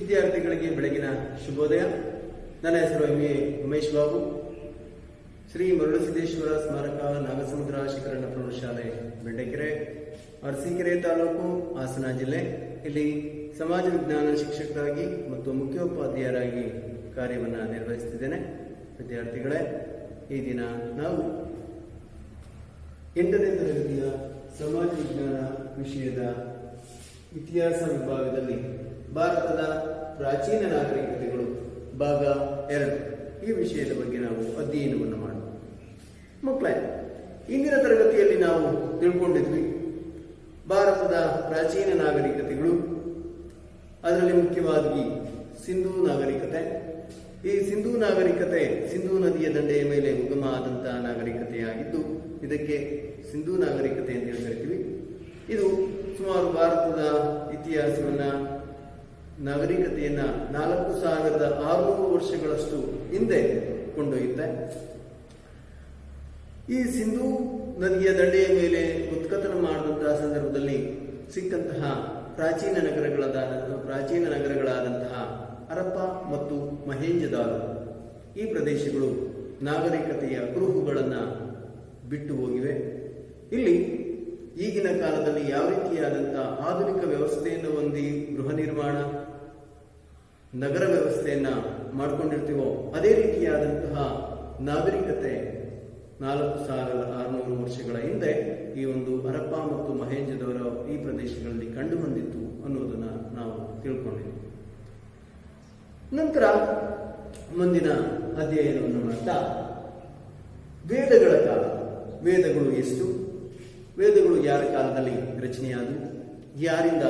ವಿದ್ಯಾರ್ಥಿಗಳಿಗೆ ಬೆಳಗಿನ ಶುಭೋದಯ. ನನ್ನ ಹೆಸರು ಎಂ. ಎ. ಉಮೇಶ್ ಬಾಬು. ಶ್ರೀ ಮರುಳಸಿದ್ದೇಶ್ವರ ಸ್ಮಾರಕ ನಾಗಸಮುದ್ರ ಶಿಖರಣ ಪ್ರೌಢಶಾಲೆ, ಬೆಂಡಕೆರೆ, ಅರಸೀಕೆರೆ ತಾಲೂಕು, ಹಾಸನ ಜಿಲ್ಲೆ. ಇಲ್ಲಿ ಸಮಾಜ ವಿಜ್ಞಾನ ಶಿಕ್ಷಕರಾಗಿ ಮತ್ತು ಮುಖ್ಯೋಪಾಧ್ಯಾಯರಾಗಿ ಕಾರ್ಯವನ್ನು ನಿರ್ವಹಿಸುತ್ತಿದ್ದೇನೆ. ವಿದ್ಯಾರ್ಥಿಗಳೇ, ಈ ದಿನ ನಾವು ಎಂಟನೇ ತರಗತಿಯ ಸಮಾಜ ವಿಜ್ಞಾನ ವಿಷಯದ ಇತಿಹಾಸ ವಿಭಾಗದಲ್ಲಿ ಭಾರತದ ಪ್ರಾಚೀನ ನಾಗರಿಕತೆಗಳು ಭಾಗ ಎರಡು. ಈ ವಿಷಯದ ಬಗ್ಗೆ ನಾವು ಅಧ್ಯಯನವನ್ನು ಮಾಡೋಣ. ಮಕ್ಕಳೇ, ಇಂದಿನ ತರಗತಿಯಲ್ಲಿ ನಾವು ತಿಳ್ಕೊಂಡಿದ್ವಿ, ಭಾರತದ ಪ್ರಾಚೀನ ನಾಗರಿಕತೆಗಳು, ಅದರಲ್ಲಿ ಮುಖ್ಯವಾಗಿ ಸಿಂಧೂ ನಾಗರಿಕತೆ. ಈ ಸಿಂಧೂ ನಾಗರಿಕತೆ, ಸಿಂಧೂ ನದಿಯ ದಂಡೆಯ ಮೇಲೆ ಉಗಮ ಆದಂತಹ ನಾಗರಿಕತೆಯಾಗಿದ್ದು, ಇದಕ್ಕೆ ಸಿಂಧೂ ನಾಗರಿಕತೆ ಅಂತ ಹೇಳಿ ಕರಿತೀವಿ. ಇದು ಸುಮಾರು ಭಾರತದ ಇತಿಹಾಸವನ್ನ ನಾಗರಿಕತೆಯನ್ನ ನಾಲ್ಕು ಸಾವಿರದ ಆರುನೂರು ವರ್ಷಗಳಷ್ಟು ಹಿಂದೆ ಕೊಂಡೊಯ್ಯುತ್ತೆ. ಈ ಸಿಂಧೂ ನದಿಯ ದಂಡೆಯ ಮೇಲೆ ಉತ್ಕತನ ಮಾಡಿದಂತಹ ಸಂದರ್ಭದಲ್ಲಿ ಸಿಕ್ಕಂತಹ ಪ್ರಾಚೀನ ನಗರಗಳಾದ ಪ್ರಾಚೀನ ನಗರಗಳಾದಂತಹ ಹರಪ್ಪ ಮತ್ತು ಮಹೇಂಜದಾರು ಈ ಪ್ರದೇಶಗಳು ನಾಗರಿಕತೆಯ ಕುರುಹುಗಳನ್ನು ಬಿಟ್ಟು ಹೋಗಿವೆ. ಇಲ್ಲಿ ಈಗಿನ ಕಾಲದಲ್ಲಿ ಯಾವ ರೀತಿಯಾದಂತಹ ಆಧುನಿಕ ವ್ಯವಸ್ಥೆಯನ್ನು ಹೊಂದಿ ಗೃಹ ನಿರ್ಮಾಣ ನಗರ ವ್ಯವಸ್ಥೆಯನ್ನ ಮಾಡ್ಕೊಂಡಿರ್ತೀವೋ, ಅದೇ ರೀತಿಯಾದಂತಹ ನಾಗರಿಕತೆ ನಾಲ್ಕು ಸಾವಿರದ ಆರುನೂರು ವರ್ಷಗಳ ಹಿಂದೆ ಈ ಒಂದು ಹರಪ್ಪ ಮತ್ತು ಮಹೇಂಜದವರ ಈ ಪ್ರದೇಶಗಳಲ್ಲಿ ಕಂಡು ಬಂದಿತ್ತು ಅನ್ನೋದನ್ನ ನಾವು ತಿಳ್ಕೊಂಡಿದ್ದೀವಿ ನಂತರ ಮುಂದಿನ ಅಧ್ಯಯನವನ್ನು ಮಾಡ್ತಾ ವೇದಗಳ ಕಾಲ. ವೇದಗಳು ಎಷ್ಟು? ವೇದಗಳು ಯಾರ ಕಾಲದಲ್ಲಿ ರಚನೆಯಾದವು? ಯಾರಿಂದ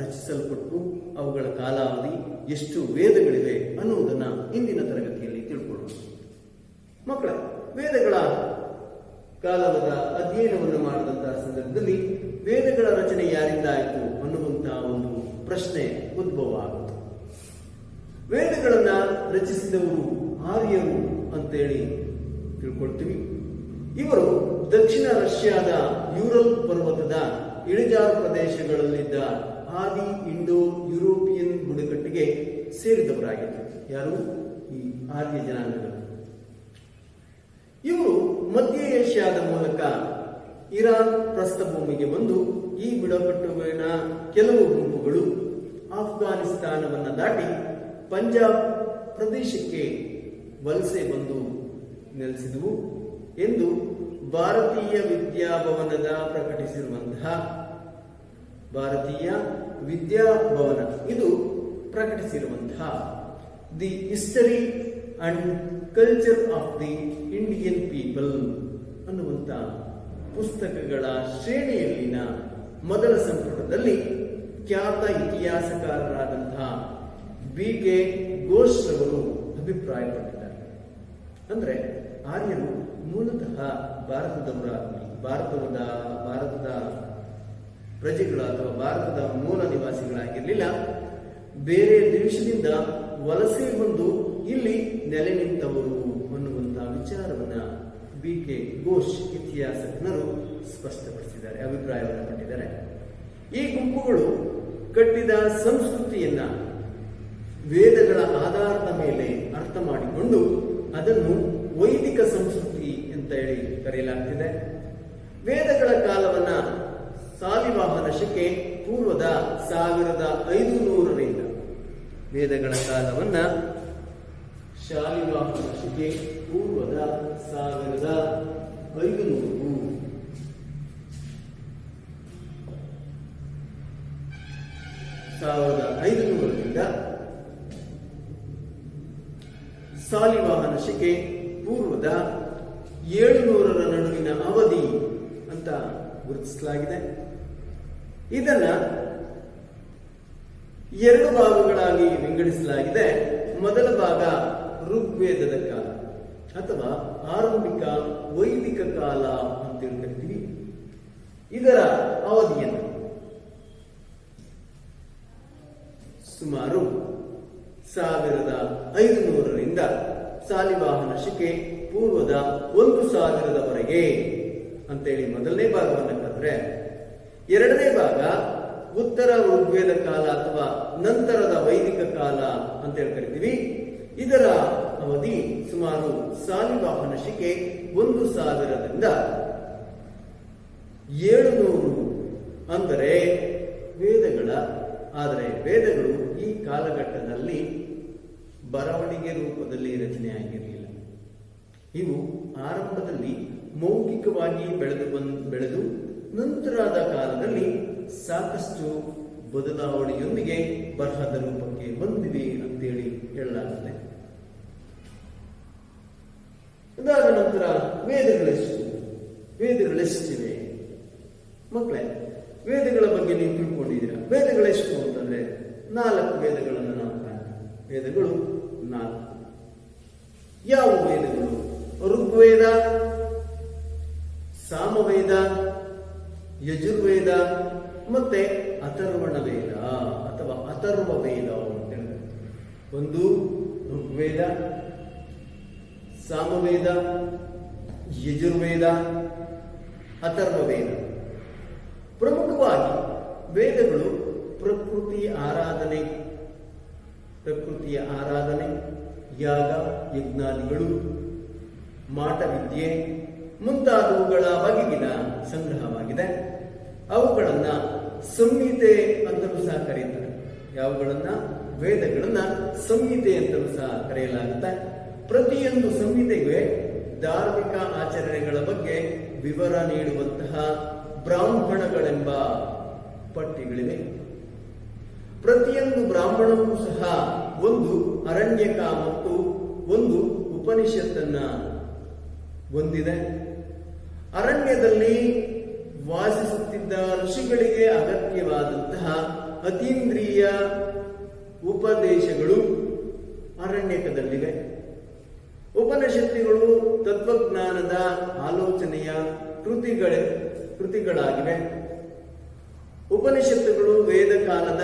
ರಚಿಸಲ್ಪಟ್ಟು? ಅವುಗಳ ಕಾಲಾವಧಿ? ಎಷ್ಟು ವೇದಗಳಿವೆ ಅನ್ನುವುದನ್ನು ಇಂದಿನ ತರಗತಿಯಲ್ಲಿ ತಿಳ್ಕೊಳ್ಳೋಣ. ಮಕ್ಕಳ, ವೇದಗಳ ಕಾಲದ ಅಧ್ಯಯನವನ್ನು ಮಾಡಿದಂತಹ ಸಂದರ್ಭದಲ್ಲಿ ವೇದಗಳ ರಚನೆ ಯಾರಿಂದ ಆಯಿತು ಅನ್ನುವಂತಹ ಒಂದು ಪ್ರಶ್ನೆ ಉದ್ಭವ ಆಗುತ್ತೆ. ವೇದಗಳನ್ನ ರಚಿಸಿದವರು ಆರ್ಯರು ಅಂತೇಳಿ ತಿಳ್ಕೊಳ್ತೀವಿ. ಇವರು ದಕ್ಷಿಣ ರಷ್ಯಾದ ಯೂರಲ್ ಪರ್ವತದ ಇಳಿಜಾರು ಪ್ರದೇಶಗಳಲ್ಲಿದ್ದ ಆದಿ ಇಂಡೋ ಯುರೋಪಿಯನ್ ಬುಡಕಟ್ಟಿಗೆ ಸೇರಿದವರಾಗಿದ್ದರು. ಯಾರು? ಈ ಆರ್ಯ ಜನಾಂಗಗಳು. ಇವರು ಮಧ್ಯ ಏಷ್ಯಾದ ಮೂಲಕ ಇರಾನ್ ಪ್ರಸ್ಥಭೂಮಿಗೆ ಬಂದು ಈ ಬುಡಕಟ್ಟುವಿನ ಕೆಲವು ಗುಂಪುಗಳು ಆಫ್ಘಾನಿಸ್ತಾನವನ್ನು ದಾಟಿ ಪಂಜಾಬ್ ಪ್ರದೇಶಕ್ಕೆ ವಲಸೆ ಬಂದು ನೆಲೆಸಿದವು ಎಂದು ಭಾರತೀಯ ವಿದ್ಯಾಭವನದ ಪ್ರಕಟಿಸಿರುವಂತಹ ಭಾರತೀಯ ವಿದ್ಯಾಭವನ. ಇದು ಪ್ರಕಟಿಸಿರುವಂತಹ the history and culture of the Indian people ಅನ್ನುವಂಥ ಪುಸ್ತಕಗಳ ಶ್ರೇಣಿಯಲ್ಲಿನ ಮೊದಲ ಸಂಪುಟದಲ್ಲಿ ಖ್ಯಾತ ಇತಿಹಾಸಕಾರರಾದಂತಹ ಬಿ ಕೆ ಘೋಷ್ ರವರು ಅಭಿಪ್ರಾಯಪಟ್ಟಿದ್ದಾರೆ. ಅಂದ್ರೆ ಆರ್ಯರು ಮೂಲತಃ ಭಾರತದವರಾಗಲಿ ಭಾರತದ ಭಾರತದ ಪ್ರಜೆಗಳು ಅಥವಾ ಭಾರತದ ಮೂಲ ನಿವಾಸಿಗಳಾಗಿರಲಿಲ್ಲ. ಬೇರೆ ದೇಶದಿಂದ ವಲಸೆ ಬಂದು ಇಲ್ಲಿ ನೆಲೆ ನಿಂತವರು ಅನ್ನುವಂತಹ ವಿಚಾರವನ್ನ ಬಿ ಕೆ ಘೋಷ್ ಇತಿಹಾಸಜ್ಞರು ಸ್ಪಷ್ಟಪಡಿಸಿದ್ದಾರೆ, ಅಭಿಪ್ರಾಯವನ್ನು ಪಟ್ಟಿದ್ದಾರೆ. ಈ ಗುಂಪುಗಳು ಕಟ್ಟಿದ ಸಂಸ್ಕೃತಿಯನ್ನ ವೇದಗಳ ಆಧಾರದ ಮೇಲೆ ಅರ್ಥ ಮಾಡಿಕೊಂಡು ಅದನ್ನು ವೈದಿಕ ಸಂಸ್ಕೃತಿ ಅಂತ ಹೇಳಿ ಕರೆಯಲಾಗ್ತಿದೆ. ವೇದಗಳ ಕಾಲವನ್ನ ಸಾಲಿವಾಹನ ಶಕೆ ಪೂರ್ವದ ಸಾವಿರದ ಐದುನೂರರಿಂದ. ವೇದಗಳ ಕಾಲವನ್ನ ಶಾಲಿವಾಹನ ಶಕೆ ಪೂರ್ವದ ಸಾವಿರದ ಐದುನೂರು. ಸಾವಿರದ ಐದುನೂರರಿಂದ ಸಾಲಿವಾಹನ ಶಕೆ ಪೂರ್ವದ ಏಳುನೂರರ ನಡುವಿನ ಅವಧಿ ಅಂತ ಗುರುತಿಸಲಾಗಿದೆ. ಇದನ್ನ ಎರಡು ಭಾಗಗಳಾಗಿ ವಿಂಗಡಿಸಲಾಗಿದೆ. ಮೊದಲ ಭಾಗ ಋಗ್ವೇದದ ಕಾಲ ಅಥವಾ ಆರಂಭಿಕ ವೈದಿಕ ಕಾಲ ಅಂತ ಕರಿತೀವಿ ಇದರ ಅವಧಿಯನ್ನು ಸುಮಾರು ಸಾವಿರದ ಐದುನೂರರಿಂದ ಸಾಲಿವಾಹನ ಶಿಕೆ ಪೂರ್ವದ ಒಂದು ಸಾವಿರದವರೆಗೆ ಅಂತೇಳಿ ಮೊದಲನೇ ಭಾಗವನ್ನು ಕರೆದ್ರೆ ಎರಡನೇ ಭಾಗ, ಉತ್ತರ ಋಗ್ವೇದ ಕಾಲ ಅಥವಾ ನಂತರದ ವೈದಿಕ ಕಾಲ ಅಂತ ಹೇಳಿ ಕರಿತೀವಿ. ಇದರ ಅವಧಿ ಸುಮಾರು ಸಾಲಿವಾಹನ ಶಿಕೆ ಒಂದು ಸಾವಿರದಿಂದ ಏಳುನೂರು ಅಂದರೆ ವೇದಗಳ, ಆದರೆ ವೇದಗಳು ಈ ಕಾಲಘಟ್ಟದಲ್ಲಿ ಬರವಣಿಗೆ ರೂಪದಲ್ಲಿ ರಚನೆಯಾಗಿರಲಿಲ್ಲ ಇವು ಆರಂಭದಲ್ಲಿ ಮೌಖಿಕವಾಗಿ ಬೆಳೆದು ಬಂದು, ಬೆಳೆದು ನಂತರದ ಕಾಲದಲ್ಲಿ ಸಾಕಷ್ಟು ಬದಲಾವಣೆಯೊಂದಿಗೆ ಬರಹದ ರೂಪಕ್ಕೆ ಬಂದಿವೆ ಅಂತೇಳಿ ಹೇಳಲಾಗುತ್ತದೆ. ಅದಾದ ನಂತರ ವೇದಗಳೆಷ್ಟು? ವೇದಗಳೆಷ್ಟಿವೆ? ಮಕ್ಕಳೇ, ವೇದಗಳ ಬಗ್ಗೆ ನೀವು ತಿಳ್ಕೊಂಡಿದ್ದೀರಾ? ವೇದಗಳೆಷ್ಟು ಅಂತಂದ್ರೆ ನಾಲ್ಕು ವೇದಗಳನ್ನು ನಾವು ಕಾಣ್ತೀವಿ. ವೇದಗಳು ನಾಲ್ಕು. ಯಾವ ವೇದಗಳು? ಋಗ್ವೇದ, ಸಾಮವೇದ ಯಜುರ್ವೇದ ಮತ್ತೆ ಅಥರ್ವಣ ವೇದ ಅಥವಾ ಅಥರ್ವ ವೇದ ಅಂತ ಹೇಳ್ತಾರೆ. ಒಂದು ಋಗ್ವೇದ, ಸಾಮವೇದ, ಯಜುರ್ವೇದ ಅಥರ್ವ ವೇದ ಪ್ರಮುಖವಾಗಿ ವೇದಗಳು ಪ್ರಕೃತಿ ಆರಾಧನೆ, ಪ್ರಕೃತಿಯ ಆರಾಧನೆ, ಯಾಗ, ಯಜ್ಞಾದಿಗಳು, ಮಾಟವಿದ್ಯೆ ಮುಂತಾದವುಗಳ ಬಗೆಗಿನ ಸಂಗ್ರಹವಾಗಿದೆ. ಅವುಗಳನ್ನ ಸಂಹಿತೆ ಅಂತಲೂ ಸಹ ಕರೆಯುತ್ತಾರೆ. ಯಾವುಗಳನ್ನ? ವೇದಗಳನ್ನ ಸಂಹಿತೆ ಅಂತಲೂ ಸಹ ಕರೆಯಲಾಗುತ್ತೆ. ಪ್ರತಿಯೊಂದು ಸಂಹಿತೆಗೆ ಧಾರ್ಮಿಕ ಆಚರಣೆಗಳ ಬಗ್ಗೆ ವಿವರ ನೀಡುವಂತಹ ಬ್ರಾಹ್ಮಣಗಳೆಂಬ ಪಟ್ಟಿಗಳಿವೆ. ಪ್ರತಿಯೊಂದು ಬ್ರಾಹ್ಮಣವೂ ಸಹ ಒಂದು ಅರಣ್ಯಕ ಮತ್ತು ಒಂದು ಉಪನಿಷತ್ತನ್ನ ಹೊಂದಿದೆ. ಅರಣ್ಯದಲ್ಲಿ ವಾಸಿಸುತ್ತಿದ್ದ ಋಷಿಗಳಿಗೆ ಅಗತ್ಯವಾದಂತಹ ಅತೀಂದ್ರಿಯ ಉಪದೇಶಗಳು ಅರಣ್ಯಕದಲ್ಲಿವೆ. ಉಪನಿಷತ್ತುಗಳು ತತ್ವಜ್ಞಾನದ ಆಲೋಚನೆಯ ಕೃತಿಗಳ, ಕೃತಿಗಳಾಗಿವೆ. ಉಪನಿಷತ್ತುಗಳು ವೇದ ಕಾಲದ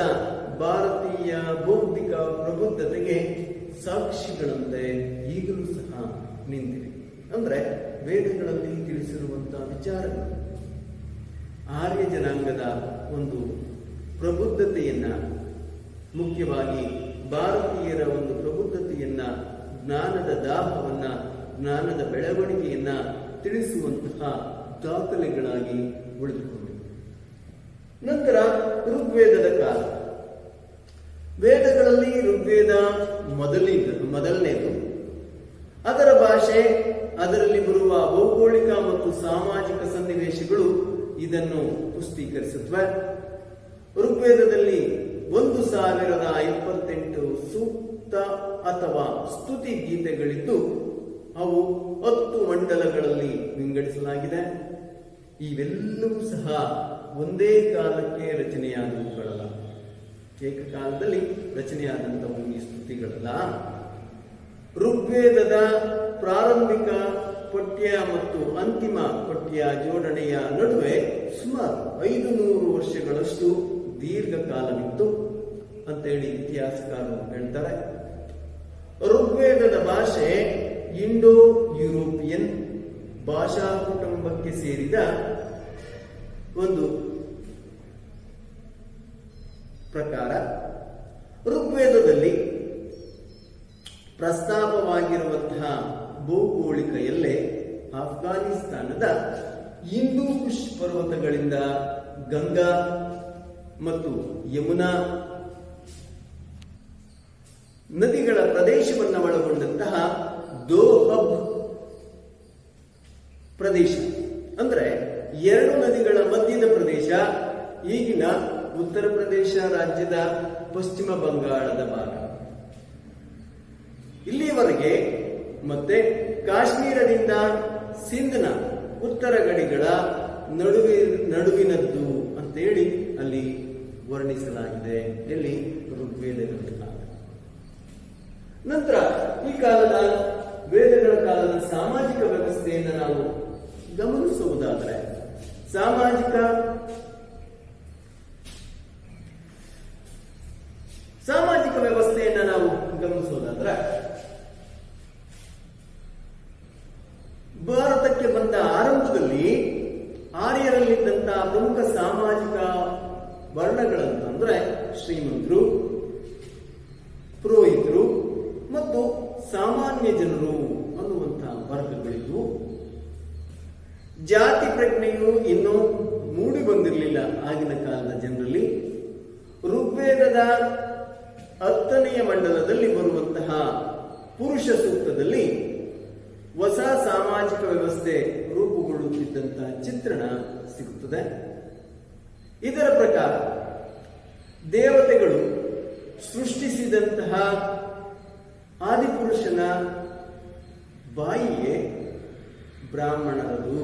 ಭಾರತೀಯ ಬೌದ್ಧಿಕ ಪ್ರಬುದ್ಧತೆಗೆ ಸಾಕ್ಷಿಗಳಂತೆ ಈಗಲೂ ಸಹ ನಿಂತಿವೆ. ಅಂದ್ರೆ ವೇದಗಳಲ್ಲಿ ತಿಳಿಸಿರುವಂತಹ ವಿಚಾರಗಳು. ಆರ್ಯ ಜನಾಂಗದ ಒಂದು ಪ್ರಬುದ್ಧತೆಯನ್ನ, ಮುಖ್ಯವಾಗಿ ಭಾರತೀಯರ ಒಂದು ಪ್ರಬುದ್ಧತೆಯನ್ನ, ಜ್ಞಾನದ ದಾಹವನ್ನ, ಜ್ಞಾನದ ಬೆಳವಣಿಗೆಯನ್ನ ತಿಳಿಸುವಂತಹ ದಾಖಲೆಗಳಾಗಿ ಉಳಿದುಕೊಂಡಿವೆ. ನಂತರ ಋಗ್ವೇದದ ಕಾಲ. ವೇದಗಳಲ್ಲಿ ಋಗ್ವೇದ ಮೊದಲಿದ ಮೊದಲನೇದು ಅದರ ಭಾಷೆ, ಅದರಲ್ಲಿ ಬರುವ ಭೌಗೋಳಿಕ ಮತ್ತು ಸಾಮಾಜಿಕ ಸನ್ನಿವೇಶಗಳು ಇದನ್ನು ಪುಷ್ಟೀಕರಿಸುತ್ತವೆ ಋಗ್ವೇದದಲ್ಲಿ ಒಂದು ಸಾವಿರದ ಇಪ್ಪತ್ತೆಂಟು ಸೂಕ್ತ ಅಥವಾ ಸ್ತುತಿ ಗೀತೆಗಳಿದ್ದು, ಅವು ಹತ್ತು ಮಂಡಲಗಳಲ್ಲಿ ವಿಂಗಡಿಸಲಾಗಿದೆ. ಇವೆಲ್ಲವೂ ಸಹ ಒಂದೇ ಕಾಲಕ್ಕೆ ರಚನೆಯಾದವುಗಳಲ್ಲ ಏಕಕಾಲದಲ್ಲಿ ರಚನೆಯಾದಂತಹ ಈ ಸ್ತುತಿಗಳಲ್ಲ. ಋಗ್ವೇದದ ಪ್ರಾರಂಭಿಕ ಪಠ್ಯ ಮತ್ತು ಅಂತಿಮ ಪಠ್ಯ ಜೋಡಣೆಯ ನಡುವೆ ಸುಮಾರು ಐದು ನೂರು ವರ್ಷಗಳಷ್ಟು ದೀರ್ಘಕಾಲವಿತ್ತು ಅಂತೇಳಿ ಇತಿಹಾಸಕಾರರು ಹೇಳ್ತಾರೆ. ಋಗ್ವೇದದ ಭಾಷೆ ಇಂಡೋ ಯುರೋಪಿಯನ್ ಭಾಷಾ ಕುಟುಂಬಕ್ಕೆ ಸೇರಿದ ಒಂದು ಪ್ರಕಾರ ಋಗ್ವೇದದಲ್ಲಿ ಪ್ರಸ್ತಾಪವಾಗಿರುವಂತಹ ಭೌಗೋಳಿಕ ಎಲ್ಲೆ ಆಫ್ಘಾನಿಸ್ತಾನದ ಹಿಂದೂ ಕುಶ್ ಪರ್ವತಗಳಿಂದ ಗಂಗಾ ಮತ್ತು ಯಮುನಾ ನದಿಗಳ ಪ್ರದೇಶವನ್ನು ಒಳಗೊಂಡಂತಹ ದೋಹಬ್ ಪ್ರದೇಶ. ಅಂದ್ರೆ ಎರಡು ನದಿಗಳ ಮಧ್ಯದ ಪ್ರದೇಶ, ಈಗಿನ ಉತ್ತರ ಪ್ರದೇಶ ರಾಜ್ಯದ ಪಶ್ಚಿಮ ಬಂಗಾಳದ ಭಾಗ. ಇಲ್ಲಿಯವರೆಗೆ ಮತ್ತೆ ಕಾಶ್ಮೀರದಿಂದ ಸಿಂಧ್ನ ಉತ್ತರ ಗಡಿಗಳ ನಡುವೆ ನಡುವಿನದ್ದು ಅಂತ ಹೇಳಿ ಅಲ್ಲಿ ವರ್ಣಿಸಲಾಗಿದೆ. ಎಲ್ಲಿ? ಋಗ್ವೇದಗಳ ನಂತರ ಈ ಕಾಲದ ವೇದಗಳ ಕಾಲದ ಸಾಮಾಜಿಕ ವ್ಯವಸ್ಥೆಯನ್ನು ನಾವು ಗಮನಿಸುವುದಾದರೆ, ಸಾಮಾಜಿಕ ಸಾಮಾಜಿಕ ವ್ಯವಸ್ಥೆಯನ್ನ ನಾವು ಗಮನಿಸುವುದಾದ್ರೆ ಭಾರತಕ್ಕೆ ಬಂದ ಆರಂಭದಲ್ಲಿ ಆರ್ಯರಲ್ಲಿದ್ದಂತಹ ಪ್ರಮುಖ ಸಾಮಾಜಿಕ ವರ್ಣಗಳಂತಂದ್ರೆ ಶ್ರೀಮಂತರು ಸಾಮಾನ್ಯ ಜನರು ಅನ್ನುವಂತಹ ವರ್ಗಗಳಿದ್ವು ಜಾತಿ ಪ್ರಜ್ಞೆಯು ಇನ್ನೂ ಮೂಡಿ ಬಂದಿರಲಿಲ್ಲ ಆಗಿನ ಕಾಲದ ಜನರಲ್ಲಿ ಋಗ್ವೇದದ ಹತ್ತನೆಯ ಮಂಡಲದಲ್ಲಿ ಬರುವಂತಹ ಪುರುಷ ಸೂಕ್ತದಲ್ಲಿ ಹೊಸ ಸಾಮಾಜಿಕ ವ್ಯವಸ್ಥೆ ರೂಪುಗೊಳ್ಳುತ್ತಿದ್ದಂತಹ ಚಿತ್ರಣ ಸಿಗುತ್ತದೆ ಇದರ ಪ್ರಕಾರ ದೇವತೆಗಳು ಸೃಷ್ಟಿಸಿದಂತಹ ಆದಿಪುರುಷನ ಬಾಯಿಯೇ ಬ್ರಾಹ್ಮಣರದು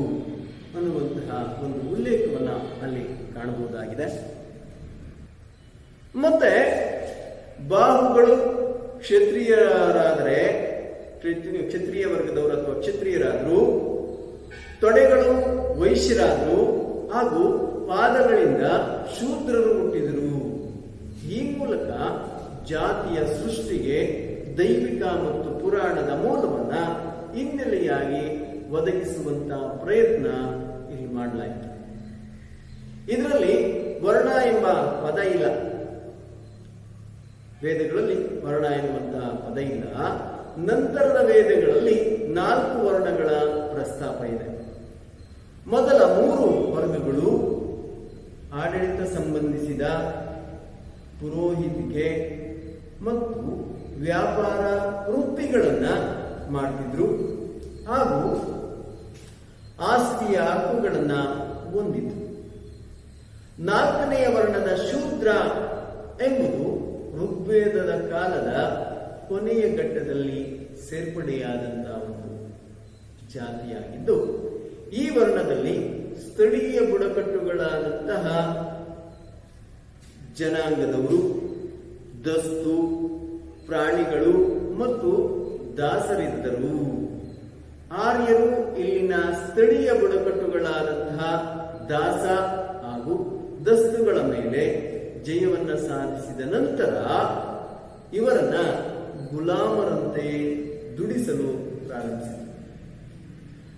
ಅನ್ನುವಂತಹ ಒಂದು ಉಲ್ಲೇಖವನ್ನ ಅಲ್ಲಿ ಕಾಣಬಹುದಾಗಿದೆ. ಮತ್ತೆ ಬಾಹುಗಳು ಕ್ಷತ್ರಿಯರಾದರೆ, ಕ್ಷತ್ರಿಯ ವರ್ಗದವರು ಅಥವಾ ಕ್ಷತ್ರಿಯರಾದ್ರು, ತೊಡೆಗಳು ವೈಶ್ಯರಾದ್ರು, ಹಾಗೂ ಪಾದಗಳಿಂದ ಶೂದ್ರರು ಹುಟ್ಟಿದರು. ಈ ಮೂಲಕ ಜಾತಿಯ ಸೃಷ್ಟಿಗೆ ದೈವಿಕ ಮತ್ತು ಪುರಾಣದ ಮೂಲವನ್ನ ಹಿನ್ನೆಲೆಯಾಗಿ ಒದಗಿಸುವಂತಹ ಪ್ರಯತ್ನ ಇಲ್ಲಿ ಮಾಡಲಾಯಿತು. ಇದರಲ್ಲಿ ವರ್ಣ ಎಂಬ ಪದ ಇಲ್ಲ. ವೇದಗಳಲ್ಲಿ ವರ್ಣ ಎನ್ನುವಂತಹ ಪದ ಇಲ್ಲ. ನಂತರದ ವೇದಗಳಲ್ಲಿ ನಾಲ್ಕು ವರ್ಣಗಳ ಪ್ರಸ್ತಾಪ ಇದೆ. ಮೊದಲ ಮೂರು ವರ್ಗಗಳು ಆಡಳಿತ ಸಂಬಂಧಿಸಿದ ಪುರೋಹಿತಿಗೆ ಮತ್ತು ವ್ಯಾಪಾರ ವೃತ್ತಿಗಳನ್ನ ಮಾಡ್ತಿದ್ರು ಹಾಗೂ ಆಸ್ತಿಯ ಹಕ್ಕುಗಳನ್ನ ಹೊಂದಿತು ನಾಲ್ಕನೆಯ ವರ್ಣದ ಶೂದ್ರ ಎಂಬುದು ಋಗ್ವೇದದ ಕಾಲದ ಕೊನೆಯ ಘಟ್ಟದಲ್ಲಿ ಸೇರ್ಪಡೆಯಾದಂತಹ ಒಂದು ಜಾತಿಯಾಗಿದ್ದು, ಈ ವರ್ಣದಲ್ಲಿ ಸ್ಥಳೀಯ ಬುಡಕಟ್ಟುಗಳಾದಂತಹ ಜನಾಂಗದವರು, ದಸ್ತು, ಪ್ರಾಣಿಗಳು ಮತ್ತು ದಾಸರಿದ್ದರು. ಆರ್ಯರು ಇಲ್ಲಿನ ಸ್ಥಳೀಯ ಬುಡಕಟ್ಟುಗಳಾದಂತಹ ದಾಸ ಹಾಗೂ ದಸ್ತುಗಳ ಮೇಲೆ ಜಯವನ್ನ ಸಾಧಿಸಿದ ನಂತರ ಇವರನ್ನ ಗುಲಾಮರಂತೆ ದುಡಿಸಲು ಪ್ರಾರಂಭಿಸಿದರು.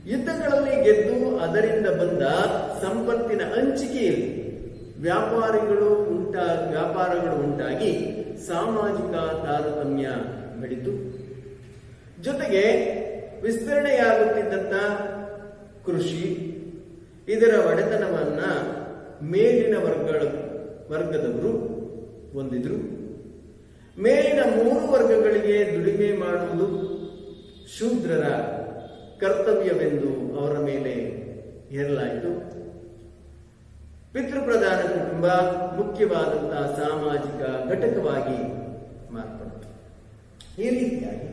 ಯುದ್ಧಗಳಲ್ಲಿ ಗೆದ್ದು ಅದರಿಂದ ಬಂದ ಸಂಪತ್ತಿನ ಹಂಚಿಕೆಯಲ್ಲಿ ವ್ಯಾಪಾರಿಗಳು ಉಂಟ ವ್ಯಾಪಾರಗಳು ಉಂಟಾಗಿ ಸಾಮಾಜಿಕ ತಾರತಮ್ಯ ಬೆಳೀತು. ಜೊತೆಗೆ ವಿಸ್ತರಣೆಯಾಗುತ್ತಿದ್ದಂಥ ಕೃಷಿ, ಇದರ ಒಡೆತನವನ್ನ ಮೇಲಿನ ವರ್ಗಗಳ, ವರ್ಗದವರು ಹೊಂದಿದ್ರು. ಮೇಲಿನ ಮೂರು ವರ್ಗಗಳಿಗೆ ದುಡಿಮೆ ಮಾಡುವುದು ಶೂದ್ರರ ಕರ್ತವ್ಯವೆಂದು ಅವರ ಮೇಲೆ ಹೇರಲಾಯಿತು. ಪಿತೃಪ್ರಧಾನ ಕುಟುಂಬ ಮುಖ್ಯವಾದಂತಹ ಸಾಮಾಜಿಕ ಘಟಕವಾಗಿ ಮಾರ್ಪಡಿತು. ಈ ರೀತಿಯಾಗಿ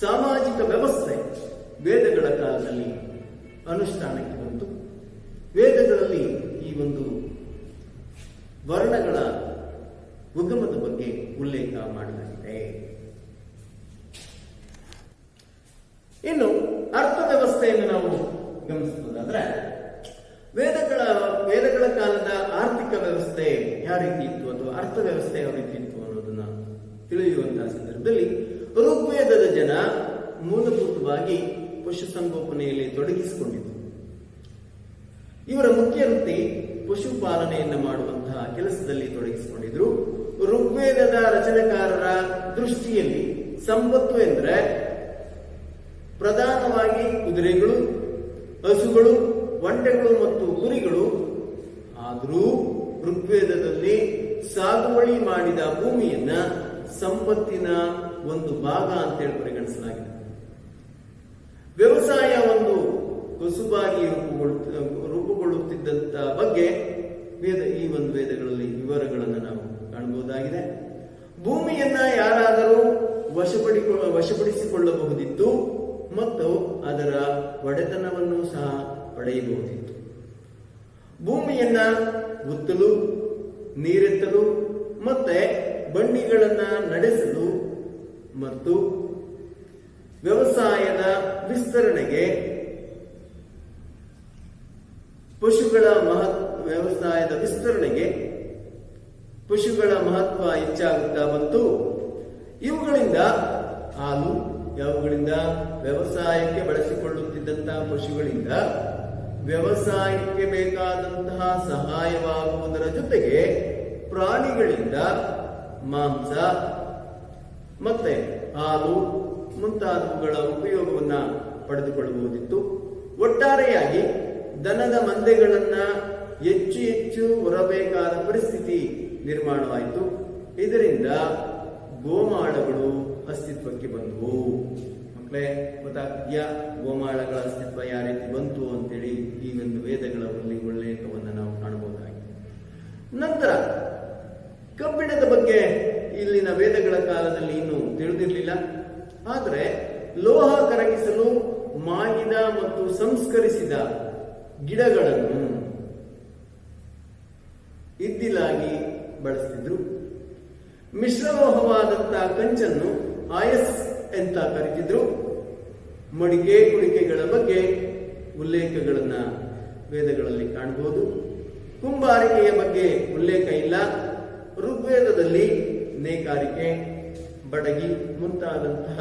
ಸಾಮಾಜಿಕ ವ್ಯವಸ್ಥೆ ವೇದಗಳ ಕಾಲದಲ್ಲಿ ಅನುಷ್ಠಾನಕ್ಕೆ ಬಂತು. ವೇದಗಳಲ್ಲಿ ಈ ಒಂದು ವರ್ಣಗಳ ಉಗಮದ ಬಗ್ಗೆ ಉಲ್ಲೇಖ ಮಾಡಲಾಗಿದೆ ಇನ್ನು ಅರ್ಥ ವ್ಯವಸ್ಥೆಯನ್ನು ನಾವು ಗಮನಿಸಬಹುದಾದ್ರೆ, ವೇದಗಳ ವೇದಗಳ ಕಾಲದ ಆರ್ಥಿಕ ವ್ಯವಸ್ಥೆ ಯಾವ ರೀತಿ ಇತ್ತು ಅಥವಾ ಅರ್ಥವ್ಯವಸ್ಥೆ ಯಾವ ರೀತಿ ಇತ್ತು ಅನ್ನೋದನ್ನ ತಿಳಿಯುವಂತಹ ಸಂದರ್ಭದಲ್ಲಿ ಮೂಲಭೂತವಾಗಿ ಪಶುಸಂಗೋಪನೆಯಲ್ಲಿ ತೊಡಗಿಸಿಕೊಂಡಿದ್ದರು ಇವರ ಮುಖ್ಯ ವೃತ್ತಿ ಪಶುಪಾಲನೆಯನ್ನು ಮಾಡುವಂತಹ ಕೆಲಸದಲ್ಲಿ ತೊಡಗಿಸಿಕೊಂಡಿದ್ರು. ಋಗ್ವೇದದ ರಚನೆಕಾರರ ದೃಷ್ಟಿಯಲ್ಲಿ ಸಂಪತ್ತು ಎಂದರೆ ಪ್ರಧಾನವಾಗಿ ಕುದುರೆಗಳು, ಹಸುಗಳು, ಒಂಟೆಗಳು ಮತ್ತು ಕುರಿಗಳು. ಆದರೂ ಋಗ್ವೇದದಲ್ಲಿ ಸಾಗುವಳಿ ಮಾಡಿದ ಭೂಮಿಯನ್ನ ಸಂಪತ್ತಿನ ಒಂದು ಭಾಗ ಅಂತೇಳಿ ಪರಿಗಣಿಸಲಾಗಿದೆ ವ್ಯವಸಾಯ ಒಂದು ಕಸುಬಾಗಿ ರೂಪುಗೊಳ್ಳು ರೂಪುಗೊಳ್ಳುತ್ತಿದ್ದಂತ ಬಗ್ಗೆ ವೇದ, ಈ ಒಂದು ವೇದಗಳಲ್ಲಿ ವಿವರಗಳನ್ನು ನಾವು ಕಾಣಬಹುದಾಗಿದೆ. ಭೂಮಿಯನ್ನ ಯಾರಾದರೂ ವಶಪಡಿಕೊಳ್ಳ ವಶಪಡಿಸಿಕೊಳ್ಳಬಹುದಿತ್ತು ಮತ್ತು ಅದರ ಒಡೆತನವನ್ನು ಸಹ ಪಡೆಯಬಹುದಿತ್ತು. ಭೂಮಿಯನ್ನ ಉತ್ತಲು, ನೀರೆತ್ತಲು ಮತ್ತೆ ಬಂಡಿಗಳನ್ನ ನಡೆಸಲು ಮತ್ತು ವ್ಯವಸಾಯದ ವಿಸ್ತರಣೆಗೆ ಪಶುಗಳ ಮಹತ್ ವ್ಯವಸಾಯದ ವಿಸ್ತರಣೆಗೆ ಪಶುಗಳ ಮಹತ್ವ ಹೆಚ್ಚಾಗುತ್ತಾ ಬಂತು. ಇವುಗಳಿಂದ ಹಾಲು, ಯಾವುಗಳಿಂದ ವ್ಯವಸಾಯಕ್ಕೆ ಬಳಸಿಕೊಳ್ಳುತ್ತಿದ್ದಂತಹ ಪಶುಗಳಿಂದ ವ್ಯವಸಾಯಕ್ಕೆ ಬೇಕಾದಂತಹ ಸಹಾಯವಾಗುವುದರ ಜೊತೆಗೆ ಪ್ರಾಣಿಗಳಿಂದ ಮಾಂಸ, ಮತ್ತೆ ಹಾಲು ಮುಂತಾದವುಗಳ ಉಪಯೋಗವನ್ನ ಪಡೆದುಕೊಳ್ಳಬಹುದಿತ್ತು ಒಟ್ಟಾರೆಯಾಗಿ ದನದ ಮಂದೆಗಳನ್ನ ಹೆಚ್ಚು ಹೆಚ್ಚು ಹೊರಬೇಕಾದ ಪರಿಸ್ಥಿತಿ ನಿರ್ಮಾಣವಾಯಿತು. ಇದರಿಂದ ಗೋಮಾಳಗಳು ಅಸ್ತಿತ್ವಕ್ಕೆ ಬಂದವು. ಮಕ್ಕಳೇ, ಗೊತ್ತಾಗ್ತಿದ್ಯಾ? ಗೋಮಾಳಗಳ ಅಸ್ತಿತ್ವ ಯಾವ ರೀತಿ ಬಂತು ಅಂತೇಳಿ ಈ ಒಂದು ವೇದಗಳ ಒಂದು ಉಲ್ಲೇಖವನ್ನು ನಾವು ಕಾಣಬಹುದಾಗಿದೆ. ನಂತರ ಕಬ್ಬಿಣದ ಬಗ್ಗೆ ಇಲ್ಲಿನ ವೇದಗಳ ಕಾಲದಲ್ಲಿ ಇನ್ನೂ ತಿಳಿದಿರಲಿಲ್ಲ. ಆದರೆ ಲೋಹ ಕರಗಿಸಲು ಮಾಗಿದ ಮತ್ತು ಸಂಸ್ಕರಿಸಿದ ಗಿಡಗಳನ್ನು ಇದ್ದಿಲಾಗಿ ಬಳಸ್ತಿದ್ರು. ಮಿಶ್ರಲೋಹವಾದಂತಹ ಕಂಚನ್ನು ಆಯಸ್ ಅಂತ ಕರೀತಿದ್ರು. ಮಡಿಕೆ ಕುಡಿಕೆಗಳ ಬಗ್ಗೆ ಉಲ್ಲೇಖಗಳನ್ನ ವೇದಗಳಲ್ಲಿ ಕಾಣಬಹುದು ಕುಂಬಾರಿಕೆಯ ಬಗ್ಗೆ ಉಲ್ಲೇಖ ಇಲ್ಲ. ಋಗ್ವೇದದಲ್ಲಿ ನೇಕಾರಿಕೆ, ಬಡಗಿ ಮುಂತಾದಂತಹ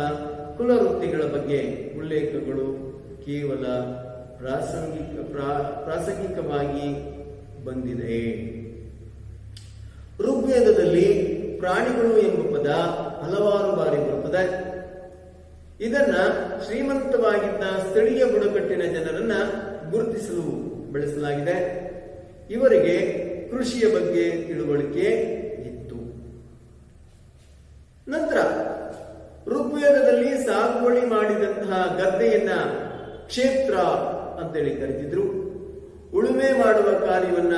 ಕುಲವೃತ್ತಿಗಳ ಬಗ್ಗೆ ಉಲ್ಲೇಖಗಳು ಕೇವಲ ಪ್ರಾಸಂಗಿಕ ಪ್ರಾ- ಪ್ರಾಸಂಗಿಕವಾಗಿ ಬಂದಿದೆ. ಋಗ್ವೇದದಲ್ಲಿ ಪ್ರಾಣಿಗಳು ಎಂಬ ಪದ ಹಲವಾರು ಬಾರಿ ಬರುತ್ತದೆ. ಇದನ್ನ ಶ್ರೀಮಂತವಾಗಿದ್ದ ಸ್ಥಳೀಯ ಬುಡಕಟ್ಟಿನ ಜನರನ್ನ ಗುರುತಿಸಲು ಬೆಳೆಸಲಾಗಿದೆ. ಇವರಿಗೆ ಕೃಷಿಯ ಬಗ್ಗೆ ತಿಳುವಳಿಕೆ ಇತ್ತು. ನಂತರ ಋಗ್ವೇದದಲ್ಲಿ ಸಾಗುವಳಿ ಮಾಡಿದಂತಹ ಗದ್ದೆಯನ್ನ ಕ್ಷೇತ್ರ ಅಂತೇಳಿ ಕರೀತಿದ್ರು. ಉಳುಮೆ ಮಾಡುವ ಕಾರ್ಯವನ್ನ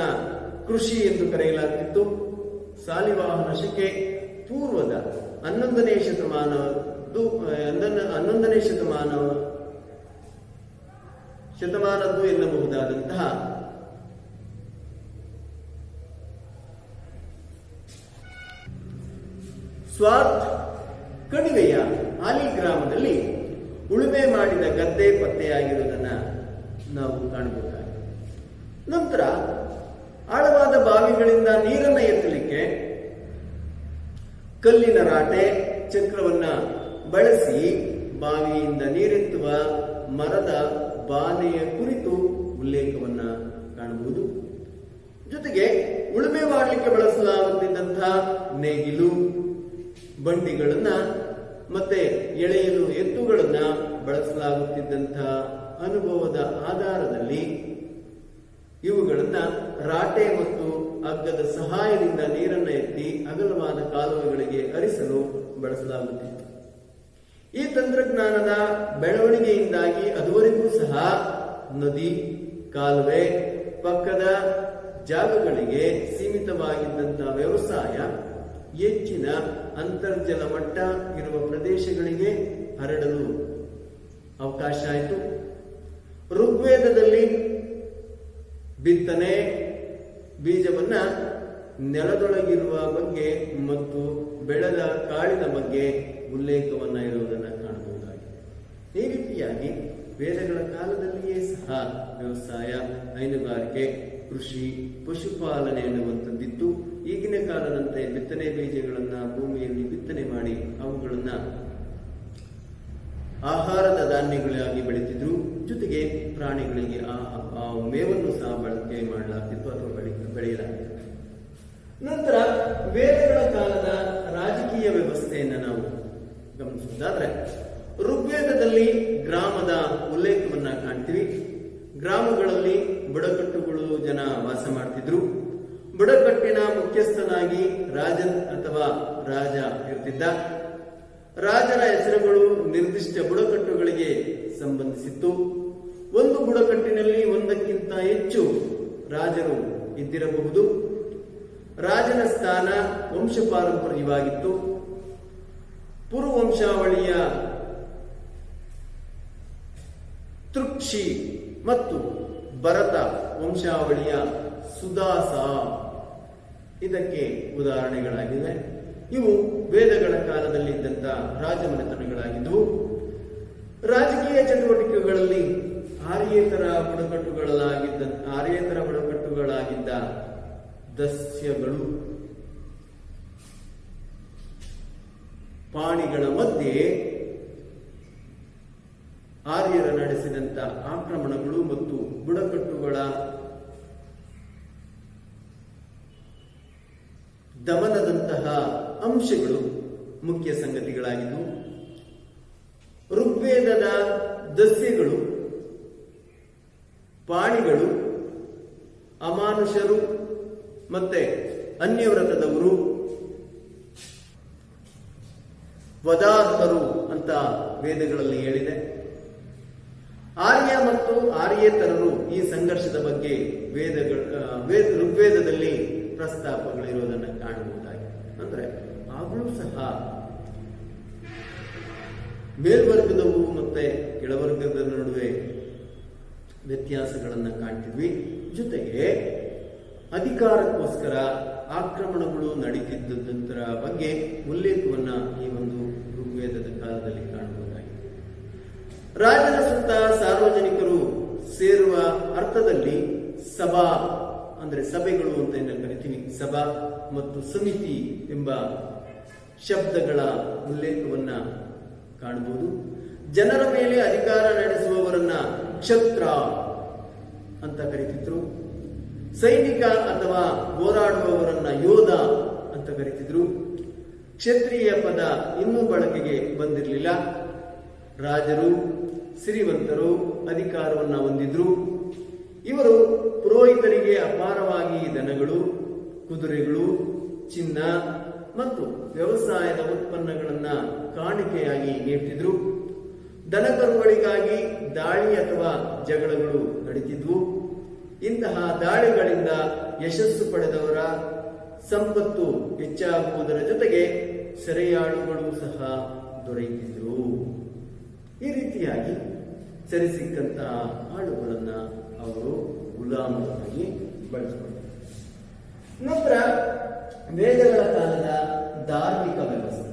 ಕೃಷಿ ಎಂದು ಕರೆಯಲಾಗ್ತಿತ್ತು. ಸಾಲಿವಾಹನ ಶಕೆ ಪೂರ್ವದ ಹನ್ನೊಂದನೇ ಶತಮಾನ ಹನ್ನೊಂದ- ಹನ್ನೊಂದನೇ ಶತಮಾನ, ಶತಮಾನದ್ದು ಎನ್ನಬಹುದಾದಂತಹ ಸ್ವಾರ್ಥ್ ಕಣಿವೆಯ ಆಲಿ ಗ್ರಾಮದಲ್ಲಿ ಉಳುಮೆ ಮಾಡಿದ ಗದ್ದೆ ಪತ್ತೆಯಾಗಿರುವುದನ್ನ ನಾವು ಕಾಣಬೇಕಾಗಿದೆ. ನಂತರ ಆಳವಾದ ಬಾವಿಗಳಿಂದ ನೀರನ್ನ ಎತ್ತಲಿಕ್ಕೆ ಕಲ್ಲಿನ ರಾಟೆ ಚಕ್ರವನ್ನ ಬಳಸಿ ಬಾವಿಯಿಂದ ನೀರೆತ್ತುವ ಮರದ ಬಾನೆಯ ಕುರಿತು ಉಲ್ಲೇಖವನ್ನ ಕಾಣಬಹುದು. ಜೊತೆಗೆ ಉಳುಮೆ ಮಾಡಲಿಕ್ಕೆ ಬಳಸಲಾಗುತ್ತಿದ್ದಂತಹ ನೇಗಿಲು, ಬಂಡಿಗಳನ್ನ ಮತ್ತೆ ಎಳೆಯಲು ಎತ್ತುಗಳನ್ನ ಬಳಸಲಾಗುತ್ತಿದ್ದಂತಹ ಅನುಭವದ ಆಧಾರದಲ್ಲಿ ಇವುಗಳನ್ನು ರಾಟೆ ಮತ್ತು ಹಗ್ಗದ ಸಹಾಯದಿಂದ ನೀರನ್ನ ಎತ್ತಿ ಅಗಲವಾದ ಕಾಲುವೆಗಳಿಗೆ ಹರಿಸಲು ಬಳಸಲಾಗುತ್ತಿತ್ತು ಈ ತಂತ್ರಜ್ಞಾನದ ಬೆಳವಣಿಗೆಯಿಂದಾಗಿ ಅದುವರೆಗೂ ಸಹ ನದಿ, ಕಾಲುವೆ, ಪಕ್ಕದ ಜಾಗಗಳಿಗೆ ಸೀಮಿತವಾಗಿದ್ದಂತಹ ವ್ಯವಸಾಯ, ಹೆಚ್ಚಿನ ಅಂತರ್ಜಲ ಮಟ್ಟ ಇರುವ ಪ್ರದೇಶಗಳಿಗೆ ಹರಡಲು ಅವಕಾಶ ಆಯಿತು. ಋಗ್ವೇದದಲ್ಲಿ ಬಿತ್ತನೆ ಬೀಜವನ್ನ ನೆಲದೊಳಗಿರುವ ಬಗ್ಗೆ ಮತ್ತು ಬೆಳೆದ ಕಾಳಿನ ಬಗ್ಗೆ ಉಲ್ಲೇಖವನ್ನ ಇರುವುದನ್ನು ಕಾಣಬಹುದಾಗಿದೆ. ಈ ರೀತಿಯಾಗಿ ವೇದಗಳ ಕಾಲದಲ್ಲಿಯೇ ಸಹ ವ್ಯವಸಾಯ, ಹೈನುಗಾರಿಕೆ, ಕೃಷಿ, ಪಶುಪಾಲನೆ ಎನ್ನುವಂಥದ್ದಿತ್ತು. ಈಗಿನ ಕಾಲದಂತೆ ಬಿತ್ತನೆ ಬೀಜಗಳನ್ನ ಭೂಮಿಯಲ್ಲಿ ಬಿತ್ತನೆ ಮಾಡಿ ಅವುಗಳನ್ನ ಆಹಾರದ ಧಾನ್ಯಗಳಾಗಿ ಬೆಳೆತಿದ್ರು. ಜೊತೆಗೆ ಪ್ರಾಣಿಗಳಿಗೆ ಆ ಆ ಮೇವನ್ನು ಸಹ ಬಳಕೆ ಮಾಡಲಾಗ್ತಿತ್ತು ಅಥವಾ ಬೆಳಿ, ಬೆಳೆಯಲಾಗ್ತಿತ್ತು. ನಂತರ ವೇದಗಳ ಕಾಲದ ರಾಜಕೀಯ ವ್ಯವಸ್ಥೆಯನ್ನು ನಾವು ಗಮನಿಸುವುದಾದ್ರೆ, ಋಗ್ವೇದದಲ್ಲಿ ಗ್ರಾಮದ ಉಲ್ಲೇಖವನ್ನ ಕಾಣ್ತೀವಿ. ಗ್ರಾಮಗಳಲ್ಲಿ ಬುಡಕಟ್ಟುಗಳು ಜನ ವಾಸ ಮಾಡ್ತಿದ್ರು. ಬುಡಕಟ್ಟಿನ ಮುಖ್ಯಸ್ಥನಾಗಿ ರಾಜನ್ ಅಥವಾ ರಾಜ ಇರ್ತಿದ್ದ ರಾಜರ ಹೆಸರುಗಳು ನಿರ್ದಿಷ್ಟ ಬುಡಕಟ್ಟುಗಳಿಗೆ ಸಂಬಂಧಿಸಿತ್ತು. ಒಂದು ಬುಡಕಟ್ಟಿನಲ್ಲಿ ಒಂದಕ್ಕಿಂತ ಹೆಚ್ಚು ರಾಜರು ಇದ್ದಿರಬಹುದು. ರಾಜನ ಸ್ಥಾನ ವಂಶ ಪಾರಂಪರ್ಯವಾಗಿತ್ತು ಪುರುವಂಶಾವಳಿಯ ತೃಕ್ಷಿ ಮತ್ತು ಭರತ ವಂಶಾವಳಿಯ ಸುದಾಸ ಇದಕ್ಕೆ ಉದಾಹರಣೆಗಳಾಗಿವೆ. ಇವು ವೇದಗಳ ಕಾಲದಲ್ಲಿ ಇದ್ದಂತಹ ರಾಜಮನೆತನಗಳಾಗಿದ್ದವು. ರಾಜಕೀಯ ಚಟುವಟಿಕೆಗಳಲ್ಲಿ ಆರ್ಯೇತರ ಬುಡಕಟ್ಟುಗಳಾಗಿದ್ದ ಆರ್ಯೇತರ ಬುಡಕಟ್ಟುಗಳಾಗಿದ್ದ ದಸ್ಯಗಳು ಪಾಣಿಗಳ ಮಧ್ಯೆ ಆರ್ಯರ ನಡೆಸಿದಂತ ಆಕ್ರಮಣಗಳು ಮತ್ತು ಬುಡಕಟ್ಟುಗಳ ದಮನದಂತಹ ಅಂಶಗಳು ಮುಖ್ಯ ಸಂಗತಿಗಳಾಗಿದ್ದವು ಋಗ್ವೇದದ ದಸ್ಯಗಳು ಪಾಣಿಗಳು, ಅಮಾನುಷರು ಮತ್ತೆ ಅನ್ಯವ್ರತದವರು ವದಾರ್ಥರು ಅಂತ ವೇದಗಳಲ್ಲಿ ಹೇಳಿದೆ. ಆರ್ಯ ಮತ್ತು ಆರ್ಯೇತರರು ಈ ಸಂಘರ್ಷದ ಬಗ್ಗೆ ವೇದಗಳ ವೇದ, ಋಗ್ವೇದದಲ್ಲಿ ಪ್ರಸ್ತಾಪಗಳಿರೋದನ್ನು ಕಾಣಬಹುದಾಗಿದೆ. ಅಂದ್ರೆ ಆಗಲೂ ಸಹ ಮೇಲ್ವರ್ಗದವರು ಮತ್ತೆ ಕೆಳವರ್ಗದ ನಡುವೆ ವ್ಯತ್ಯಾಸಗಳನ್ನ ಕಾಣ್ತೀವಿ ಜೊತೆಗೆ ಅಧಿಕಾರಕ್ಕೋಸ್ಕರ ಆಕ್ರಮಣಗಳು ನಡೀತಿದ್ದರ ಬಗ್ಗೆ ಉಲ್ಲೇಖವನ್ನ ಈ ಒಂದು ಋಗ್ವೇದದ ಕಾಲದಲ್ಲಿ ಕಾಣಬಹುದಾಗಿದೆ. ರಾಜನ ಸುತ್ತ ಸಾರ್ವಜನಿಕರು ಸೇರುವ ಅರ್ಥದಲ್ಲಿ ಸಭಾ ಅಂದ್ರೆ ಸಭೆಗಳು ಅಂತ ಏನು ಕರಿತೀವಿ ಸಭಾ ಮತ್ತು ಸಮಿತಿ ಎಂಬ ಶಬ್ದಗಳ ಉಲ್ಲೇಖವನ್ನ ಕಾಣಬಹುದು ಜನರ ಮೇಲೆ ಅಧಿಕಾರ ನಡೆಸುವವರನ್ನ ಕ್ಷತ್ರ ಅಂತ ಕರೀತಿದ್ರು. ಸೈನಿಕ ಅಥವಾ ಹೋರಾಡುವವರನ್ನ ಯೋಧ ಅಂತ ಕರೀತಿದ್ರು. ಕ್ಷತ್ರಿಯ ಪದ ಇನ್ನೂ ಬಳಕೆಗೆ ಬಂದಿರಲಿಲ್ಲ. ರಾಜರು, ಸಿರಿವಂತರು ಅಧಿಕಾರವನ್ನ ಹೊಂದಿದ್ರು. ಇವರು ಪುರೋಹಿತರಿಗೆ ಅಪಾರವಾಗಿ ದನಗಳು ಕುದುರೆಗಳು, ಚಿನ್ನ ಮತ್ತು ವ್ಯವಸಾಯದ ಉತ್ಪನ್ನಗಳನ್ನ ಕಾಣಿಕೆಯಾಗಿ ನೀಡ್ತಿದ್ರು. ದನಕರುಗಳಿಗಾಗಿ ದಾಳಿ ಅಥವಾ ಜಗಳಗಳು ನಡೀತಿದ್ವು. ಇಂತಹ ದಾಳಿಗಳಿಂದ ಯಶಸ್ಸು ಪಡೆದವರ ಸಂಪತ್ತು ಹೆಚ್ಚಾಗುವುದರ ಜೊತೆಗೆ ಸೆರೆಯಾಳುಗಳು ಸಹ ದೊರೆಯುತ್ತಿದ್ದವು ಈ ರೀತಿಯಾಗಿ ಸರಿಸಿಕ್ಕಂತಹ ಆಳುಗಳನ್ನ ಅವರು ಗುಲಾಮರಾಗಿ ಬಳಸಿಕೊಂಡರು. ನಂತರ ವೇದಗಳ ಕಾಲದ ಧಾರ್ಮಿಕ ವ್ಯವಸ್ಥೆ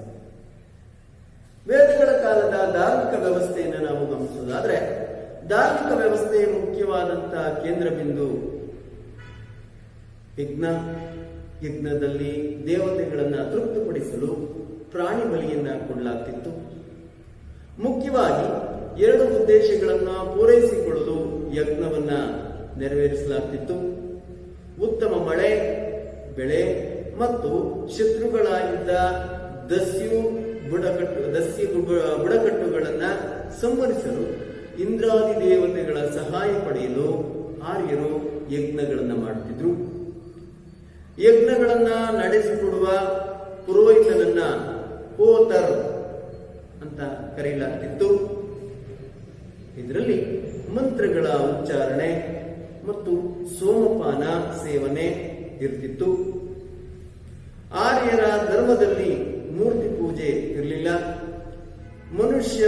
ವೇದಗಳ ಕಾಲದ ಧಾರ್ಮಿಕ ವ್ಯವಸ್ಥೆಯನ್ನು ಗಮನಿಸೋದಾದ್ರೆ ಧಾರ್ಮಿಕ ವ್ಯವಸ್ಥೆಯ ಮುಖ್ಯವಾದಂತಹ ಕೇಂದ್ರ ಬಿಂದು ಯಜ್ಞ. ಯಜ್ಞದಲ್ಲಿ ದೇವತೆಗಳನ್ನ ತೃಪ್ತಿಪಡಿಸಲು ಪ್ರಾಣಿ ಬಲಿಯನ್ನ ಕೊಡಲಾಗ್ತಿತ್ತು. ಮುಖ್ಯವಾಗಿ ಎರಡು ಉದ್ದೇಶಗಳನ್ನ ಪೂರೈಸಿಕೊಳ್ಳಲು ಯಜ್ಞವನ್ನ ನೆರವೇರಿಸಲಾಗ್ತಿತ್ತು. ಉತ್ತಮ ಮಳೆ, ಬೆಳೆ ಮತ್ತು ಶತ್ರುಗಳಾಗಿದ್ದ ದಸ್ಯು ಬುಡಕಟ್ಟು ದಸ್ಯ ಬುಡ- ಬುಡಕಟ್ಟುಗಳನ್ನ ಸಂವರಿಸಲು ಇಂದ್ರಾದಿ ದೇವತೆಗಳ ಸಹಾಯ ಪಡೆಯಲು ಆರ್ಯರು ಯಜ್ಞಗಳನ್ನ ಮಾಡುತ್ತಿದ್ರು. ಯಜ್ಞಗಳನ್ನ ನಡೆಸಿಕೊಡುವ ಪುರೋಹಿತನನ್ನ ಹೋತರ್ ಅಂತ ಕರೆಯಲಾಗ್ತಿತ್ತು. ಇದರಲ್ಲಿ ಮಂತ್ರಗಳ ಉಚ್ಚಾರಣೆ ಮತ್ತು ಸೋಮಪಾನ ಸೇವನೆ ಇರ್ತಿತ್ತು. ಆರ್ಯರ ಧರ್ಮದಲ್ಲಿ ಮೂರ್ತಿ ಪೂಜೆ ಇರಲಿಲ್ಲ. ಮನುಷ್ಯ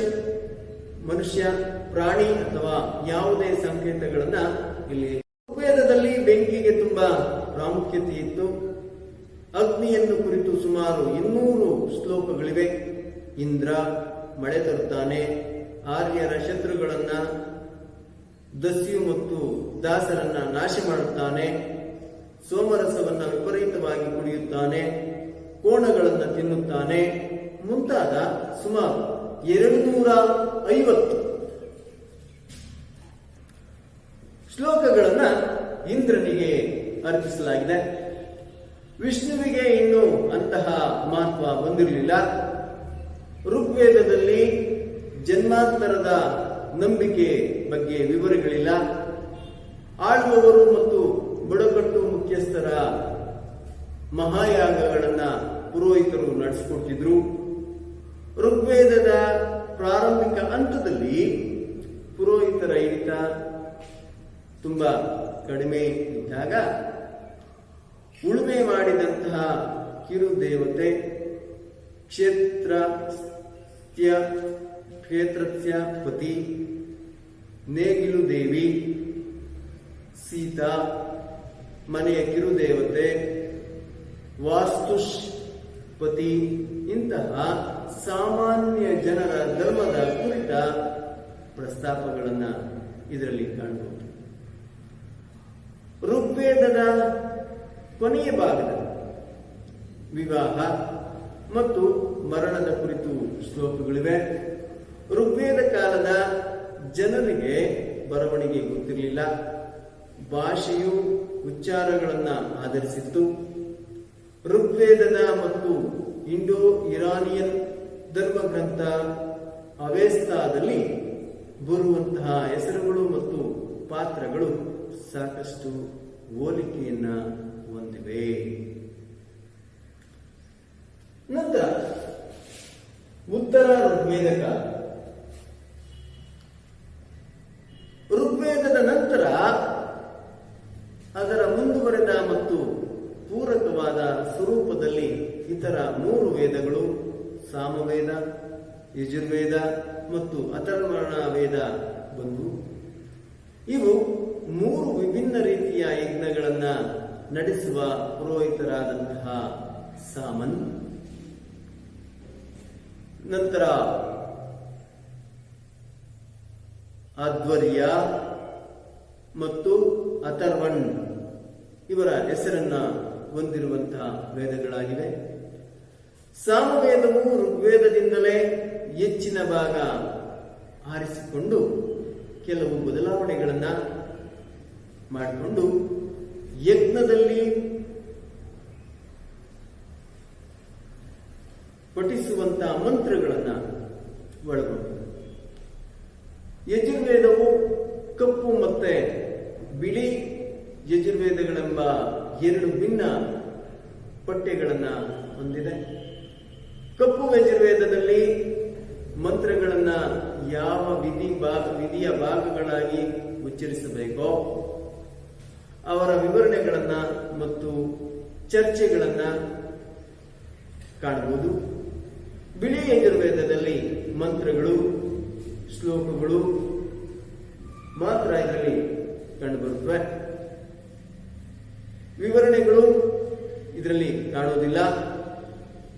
ಮನುಷ್ಯ, ಪ್ರಾಣಿ ಅಥವಾ ಯಾವುದೇ ಸಂಕೇತಗಳನ್ನ ಇಲ್ಲಿ ಋಗ್ವೇದದಲ್ಲಿ ಬೆಂಕಿಗೆ ತುಂಬಾ ಪ್ರಾಮುಖ್ಯತೆ ಇತ್ತು. ಅಗ್ನಿಯನ್ನು ಕುರಿತು ಸುಮಾರು ಇನ್ನೂರು ಶ್ಲೋಕಗಳಿವೆ. ಇಂದ್ರ ಮಳೆ ತರುತ್ತಾನೆ. ಆರ್ಯರ ಶತ್ರುಗಳನ್ನ ದಸ್ಯು ಮತ್ತು ದಾಸರನ್ನ ನಾಶ ಮಾಡುತ್ತಾನೆ. ಸೋಮರಸವನ್ನ ವಿಪರೀತವಾಗಿ ಕುಡಿಯುತ್ತಾನೆ. ಕೋಣಗಳನ್ನ ತಿನ್ನುತ್ತಾನೆ. ಮುಂತಾದ ಸುಮಾರು ಎರಡು ನೂರ ಐವತ್ತು ಶ್ಲೋಕಗಳನ್ನು ಇಂದ್ರನಿಗೆ ಅರ್ಪಿಸಲಾಗಿದೆ. ವಿಷ್ಣುವಿಗೆ ಇನ್ನೂ ಅಂತಹ ಮಹತ್ವ ಬಂದಿರಲಿಲ್ಲ. ಋಗ್ವೇದದಲ್ಲಿ ಜನ್ಮಾಂತರದ ನಂಬಿಕೆ ಬಗ್ಗೆ ವಿವರಗಳಿಲ್ಲ. ಆಳುವವರು ಮತ್ತು ಬುಡಕಟ್ಟು ಮುಖ್ಯಸ್ಥರ ಮಹಾಯಾಗಗಳನ್ನ ಪುರೋಹಿತರು ನಡೆಸಿಕೊಡ್ತಿದ್ರು ಋಗ್ವೇದದ ಪ್ರಾರಂಭಿಕ ಹಂತದಲ್ಲಿ ಪುರೋಹಿತರ ಹಿಡಿತ ತುಂಬಾ ಕಡಿಮೆ ಇದ್ದಾಗ ಉಳುಮೆ ಮಾಡಿದಂತಹ ಕಿರು ದೇವತೆ ಕ್ಷೇತ್ರ ಕ್ಷೇತ್ರಸ್ಯ ಪತಿ ನೇಗಿಲು ದೇವಿ, ಸೀತಾ, ಮನೆಯ ಕಿರುದೇವತೆ ವಾಸ್ತುಷ್ ಪತಿ. ಇಂತಹ ಸಾಮಾನ್ಯ ಜನರ ಧರ್ಮದ ಕುರಿತ ಪ್ರಸ್ತಾಪಗಳನ್ನ ಇದರಲ್ಲಿ ಕಾಣಬಹುದು ಋಗ್ವೇದದ ಕೊನೆಯ ಭಾಗದ ವಿವಾಹ ಮತ್ತು ಮರಣದ ಕುರಿತು ಶ್ಲೋಕಗಳಿವೆ. ಋಗ್ವೇದ ಕಾಲದ ಜನರಿಗೆ ಬರವಣಿಗೆ ಗೊತ್ತಿರಲಿಲ್ಲ. ಭಾಷೆಯು ಉಚ್ಚಾರಗಳನ್ನು ಆಧರಿಸಿತ್ತು. ಋಗ್ವೇದದ ಮತ್ತು ಇಂಡೋ ಇರಾನಿಯನ್ ಧರ್ಮಗ್ರಂಥ ಅವೇಸ್ತಾದಲ್ಲಿ ಬರುವಂತಹ ಹೆಸರುಗಳು ಮತ್ತು ಪಾತ್ರಗಳು ಸಾಕಷ್ಟು ಹೋಲಿಕೆಯನ್ನ ಹೊಂದಿವೆ. ನಂತರ ಉತ್ತರ ಋಗ್ವೇದಕ. ಋಗ್ವೇದದ ನಂತರ ಅದರ ಮುಂದುವರೆದ ಮತ್ತು ಪೂರಕವಾದ ಸ್ವರೂಪದಲ್ಲಿ ಇತರ ಮೂರು ವೇದಗಳು, ಸಾಮವೇದ, ಯಜುರ್ವೇದ ಮತ್ತು ಅಥರ್ವಣ ವೇದ ಬಂದು, ಇವು ಮೂರು ವಿಭಿನ್ನ ರೀತಿಯ ಯಜ್ಞಗಳನ್ನ ನಡೆಸುವ ಪುರೋಹಿತರಾದಂತಹ ಸಾಮನ್. ನಂತರ ಆಧ್ವರ್ಯ ಮತ್ತು ಅಥರ್ವಣ್ ಇವರ ಹೆಸರನ್ನ ಹೊಂದಿರುವಂತಹ ವೇದಗಳಾಗಿವೆ. ಸಾಮವೇದವು ಋಗ್ವೇದದಿಂದಲೇ ಹೆಚ್ಚಿನ ಭಾಗ ಆರಿಸಿಕೊಂಡು ಕೆಲವು ಬದಲಾವಣೆಗಳನ್ನ ಮಾಡಿಕೊಂಡು ಯಜ್ಞದಲ್ಲಿ ಪಠಿಸುವಂತಹ ಮಂತ್ರಗಳನ್ನ ಒಳಗೊಂಡಿದೆ ಯಜುರ್ವೇದವು ಕಪ್ಪು ಮತ್ತೆ ಬಿಳಿ ಯಜುರ್ವೇದಗಳೆಂಬ ಎರಡು ಭಿನ್ನ ಪಠ್ಯಗಳನ್ನ ಹೊಂದಿದೆ. ಕಪ್ಪು ಯಜುರ್ವೇದದಲ್ಲಿ ಮಂತ್ರಗಳನ್ನ ಯಾವ ವಿಧಿ ಭಾಗ ವಿಧಿಯ ಭಾಗಗಳಾಗಿ ಉಚ್ಚರಿಸಬೇಕೋ, ಅವರ ವಿವರಣೆಗಳನ್ನ ಮತ್ತು ಚರ್ಚೆಗಳನ್ನ ಕಾಣಬಹುದು. ಬಿಳಿ ಯಜುರ್ವೇದದಲ್ಲಿ ಮಂತ್ರಗಳು, ಶ್ಲೋಕಗಳು ಮಾತ್ರ ಇದರಲ್ಲಿ ಕಂಡುಬರುತ್ತವೆ. ವಿವರಣೆಗಳು ಇದರಲ್ಲಿ ಕಾಣುವುದಿಲ್ಲ.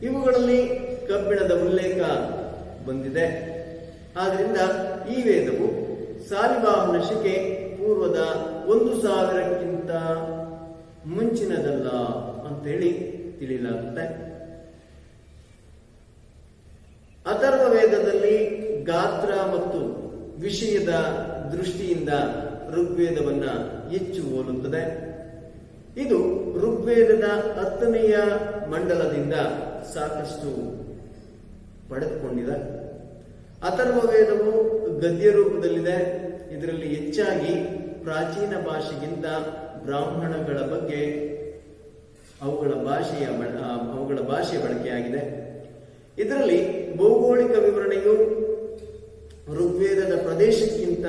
ಇವುಗಳಲ್ಲಿ ಕಬ್ಬಿಣದ ಉಲ್ಲೇಖ ಬಂದಿದೆ. ಆದ್ದರಿಂದ ಈ ವೇದವು ಸಾಲಿವಾಹನ ನಶಿಕೆ ಪೂರ್ವದ ಒಂದು ಸಾವಿರಕ್ಕಿಂತ ಮುಂಚಿನದಲ್ಲ ಅಂತೇಳಿ ತಿಳಿಯಲಾಗುತ್ತೆ. ಅಥರ್ವ ವೇದದಲ್ಲಿ ಗಾತ್ರ ಮತ್ತು ವಿಷಯದ ದೃಷ್ಟಿಯಿಂದ ಋಗ್ವೇದವನ್ನ ಹೆಚ್ಚು ಹೋಲುತ್ತದೆ. ಇದು ಋಗ್ವೇದದ ಹತ್ತನೆಯ ಮಂಡಲದಿಂದ ಸಾಕಷ್ಟು ಪಡೆದುಕೊಂಡಿದೆ. ಅಥರ್ವ ವೇದವು ಗದ್ಯ ರೂಪದಲ್ಲಿದೆ. ಇದರಲ್ಲಿ ಹೆಚ್ಚಾಗಿ ಪ್ರಾಚೀನ ಭಾಷೆಗಿಂತ ಬ್ರಾಹ್ಮಣಗಳ ಬಗ್ಗೆ ಅವುಗಳ ಭಾಷೆಯ ಅವುಗಳ ಭಾಷೆಯ ಬಳಕೆಯಾಗಿದೆ. ಇದರಲ್ಲಿ ಭೌಗೋಳಿಕ ವಿವರಣೆಯು ಋಗ್ವೇದದ ಪ್ರದೇಶಕ್ಕಿಂತ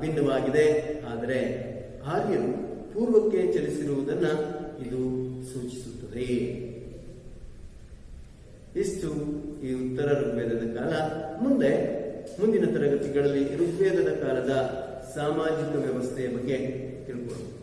ಭಿನ್ನವಾಗಿದೆ. ಆದರೆ ಆರ್ಯರು ಪೂರ್ವಕ್ಕೆ ಚಲಿಸಿರುವುದನ್ನ ಇದು ಸೂಚಿಸುತ್ತದೆ. ಇಷ್ಟು ಈ ಉತ್ತರ ಋಗ್ವೇದದ ಕಾಲ. ಮುಂದೆ ಮುಂದಿನ ತರಗತಿಗಳಲ್ಲಿ ಋಗ್ವೇದದ ಕಾಲದ ಸಾಮಾಜಿಕ ವ್ಯವಸ್ಥೆಯ ಬಗ್ಗೆ ತಿಳ್ಕೊಳ್ಳೋಣ.